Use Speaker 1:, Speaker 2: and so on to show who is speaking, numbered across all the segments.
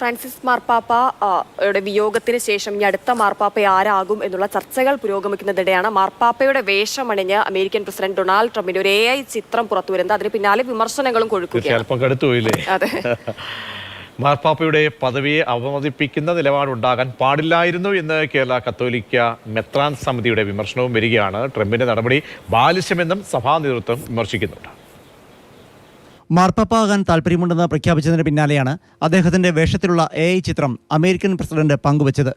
Speaker 1: Francis മാർപ്പാപ്പ ആ, യുടെ വിയോഗത്തിന് ശേഷം ഈ അടുത്ത മാർപ്പാപ്പ ആരാകും എന്നുള്ള ചർച്ചകൾ പുരോഗമിക്കുന്നതിടെയാണ് മാർപ്പാപ്പയുടെ വേഷമണിഞ്ഞ് അമേരിക്കൻ പ്രസിഡന്റ് ഡൊണാൾഡ് ട്രംപിന്റെ ഒരു എ ഐ ചിത്രം പുറത്തു വരുന്നത് അതിന് പിന്നാലെ വിമർശനങ്ങളും കൊഴുക്കുകയാണ്. അതെ.
Speaker 2: മാർപ്പാപ്പയുടെ പദവിയെ അവമതിപ്പിക്കുന്ന നിലപാടുണ്ടാകാൻ പാടില്ലായിരുന്നു എന്ന് കേരള കത്തോലിക്ക മെത്രാൻ സമിതിയുടെ വിമർശനവും വരികയാണ്. ട്രംപിന്റെ നടപടി ബാലിശ്യമെന്നും സഭാ നേതൃത്വം വിമർശിക്കുന്നുണ്ട്.
Speaker 3: മാർപ്പാപ്പ ആകാൻ താല്പര്യമുണ്ടെന്ന് പ്രഖ്യാപിച്ചതിന് പിന്നാലെയാണ് അദ്ദേഹത്തിന്റെ വേഷത്തിലുള്ള എ ചിത്രം അമേരിക്കൻ പ്രസിഡന്റ് പങ്കുവച്ചത്.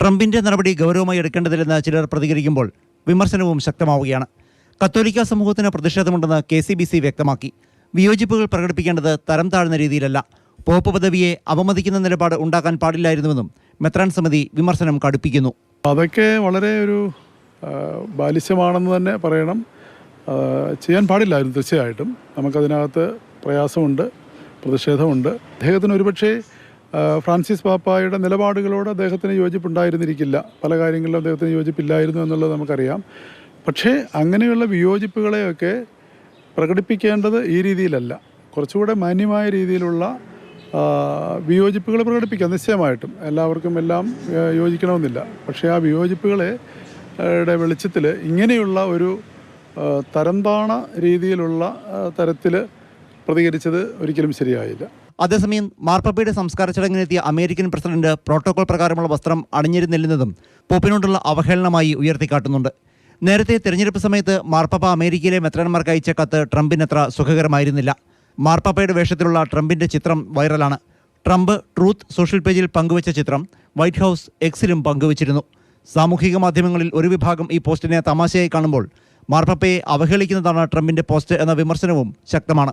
Speaker 3: ട്രംപിന്റെ നടപടി ഗൗരവമായി എടുക്കേണ്ടതില്ലെന്ന് ചിലർ പ്രതികരിക്കുമ്പോൾ വിമർശനവും ശക്തമാവുകയാണ്. കത്തോലിക്ക സമൂഹത്തിന് പ്രതിഷേധമുണ്ടെന്ന് കെ സി ബി സി വ്യക്തമാക്കി. വിയോജിപ്പുകൾ പ്രകടിപ്പിക്കേണ്ടത് തരം താഴ്ന്ന രീതിയിലല്ല. പോപ്പ് പദവിയെ അവമതിക്കുന്ന നിലപാട് ഉണ്ടാക്കാൻ പാടില്ലായിരുന്നുവെന്നും മെത്രാൻ സമിതി വിമർശനം കടുപ്പിക്കുന്നു.
Speaker 4: അതൊക്കെ വളരെ ഒരു ബാലിശ്യമാണെന്ന് തന്നെ പറയണം. ചെയ്യാൻ പാടില്ലായിരുന്നു തീർച്ചയായിട്ടും. നമുക്കതിനകത്ത് പ്രയാസമുണ്ട് പ്രതിഷേധമുണ്ട്. അദ്ദേഹത്തിന് ഒരുപക്ഷെ ഫ്രാൻസിസ് പാപ്പായുടെ നിലപാടുകളോട് അദ്ദേഹത്തിന് യോജിപ്പുണ്ടായിരുന്നിരിക്കില്ല. പല കാര്യങ്ങളിലും അദ്ദേഹത്തിന് യോജിപ്പില്ലായിരുന്നു എന്നുള്ളത് നമുക്കറിയാം. പക്ഷേ അങ്ങനെയുള്ള വിയോജിപ്പുകളെയൊക്കെ പ്രകടിപ്പിക്കേണ്ടത് ഈ രീതിയിലല്ല. കുറച്ചുകൂടെ മാന്യമായ രീതിയിലുള്ള വിയോജിപ്പുകൾ പ്രകടിപ്പിക്കാം നിശ്ചയമായിട്ടും. എല്ലാവർക്കും എല്ലാം യോജിക്കണമെന്നില്ല. പക്ഷേ ആ വിയോജിപ്പുകളെ വെളിച്ചത്തിൽ ഇങ്ങനെയുള്ള ഒരു തരംതാണ രീതിയിലുള്ള തരത്തിൽ പ്രതികരിച്ചത് ഒരിക്കലും ശരിയായില്ല.
Speaker 3: അതേസമയം മാർപ്പാപ്പയുടെ സംസ്കാര ചടങ്ങിനെത്തിയ അമേരിക്കൻ പ്രസിഡന്റ് പ്രോട്ടോകോൾ പ്രകാരമുള്ള വസ്ത്രം അണിഞ്ഞിരുന്നില്ലെന്നതും പോപ്പിനോടുള്ള അവഹേളനമായി ഉയർത്തിക്കാട്ടുന്നുണ്ട്. നേരത്തെ തെരഞ്ഞെടുപ്പ് സമയത്ത് മാർപ്പാപ്പ അമേരിക്കയിലെ മെത്രാന്മാർക്ക് അയച്ച കത്ത് ട്രംപിനത്ര സുഖകരമായിരുന്നില്ല. മാർപ്പാപ്പയുടെ വേഷത്തിലുള്ള ട്രംപിന്റെ ചിത്രം വൈറലാണ്. ട്രംപ് ട്രൂത്ത് സോഷ്യൽ പേജിൽ പങ്കുവച്ച ചിത്രം വൈറ്റ് ഹൗസ് എക്സിലും പങ്കുവച്ചിരുന്നു. സാമൂഹിക മാധ്യമങ്ങളിൽ ഒരു വിഭാഗം ഈ പോസ്റ്റിനെ തമാശയായി കാണുമ്പോൾ മാർപ്പാപ്പയെ അവഹേളിക്കുന്നതാണ് ട്രംപിന്റെ പോസ്റ്റ് എന്ന വിമർശനവും ശക്തമാണ്.